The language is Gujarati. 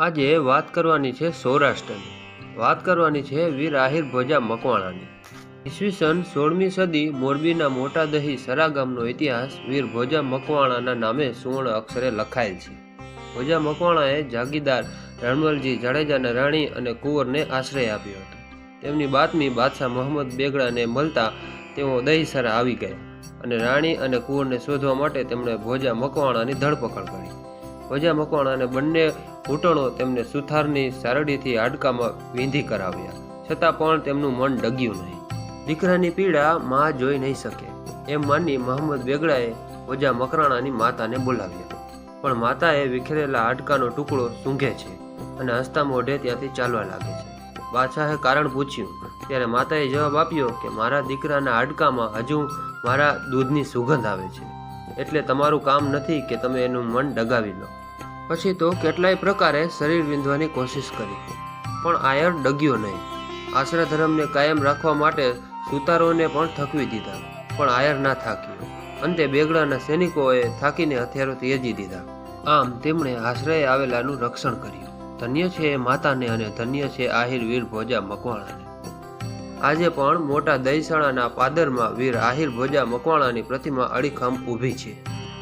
આજે વાત કરવાની છે સૌરાષ્ટ્રની. વાત કરવાની છે વીર આહિર ભોજા મકવાણાની. ઈસવીસન સોળમી સદી મોરબીના મોટા દહી સરા ગામનો ઇતિહાસ વીર ભોજા મકવાણાના નામે સુવર્ણ અક્ષરે લખાયેલ છે. ભોજા મકવાણાએ જાગીરદાર રણવલજી જાડેજાને રાણી અને કુંવરને આશ્રય આપ્યો હતો. તેમની બાતમી બાદશાહ મોહમ્મદ બેગડાને મળતા તેઓ દહીસરા આવી ગયા અને રાણી અને કુંવરને શોધવા માટે તેમણે ભોજા મકવાણાની ધરપકડ કરી. ભોજા મકવાણાને બંને ઘૂંટણો તેમને સુથારની સારડીથી હાડકામાં વીંધી કરાવ્યા. છતાં પણ તેમનું મન ડગ્યું નહીં. દીકરાની પીડા મા જોઈ નહીં શકે. એમ માની મોહમ્મદ બેગડાએ વજા મકરાણાની માતાને બોલાવ્યા પણ માતાએ વિખેરેલા હાડકાનો ટુકડો સૂંઘે છે અને હસતા મોઢે ત્યાંથી ચાલવા લાગે છે. બાદશાહે કારણ પૂછ્યું. ત્યારે માતાએ જવાબ આપ્યો કે મારા દીકરાના હાડકામાં હજુ મારા દૂધની સુગંધ આવે છે. એટલે તમારું કામ નથી કે તમે એનું મન ડગાવી લો. પછી તો કેટલાય પ્રકારે શરીર વિંધવાની કોશિશ કરી. પણ આયર ડગ્યો નહીં. આશ્રય ધર્મને કાયમ રાખવા માટે સુતારોને પણ થકવી દીધા. પણ આયર ના થાક્યો. અંતે બેગડાના સૈનિકોએ થાકીને હથિયારો ત્યજી દીધા. આમ તેમણે આશ્રય આવેલાનું રક્ષણ કર્યું. ધન્ય છે એ માતાને અને ધન્ય છે આહિર વીર ભોજા મકવાણાને. આજે પણ મોટા દહીસાણાના પાદરમાં વીર આહિર ભોજા મકવાણાની પ્રતિમા અડીખમ ઊભી છે.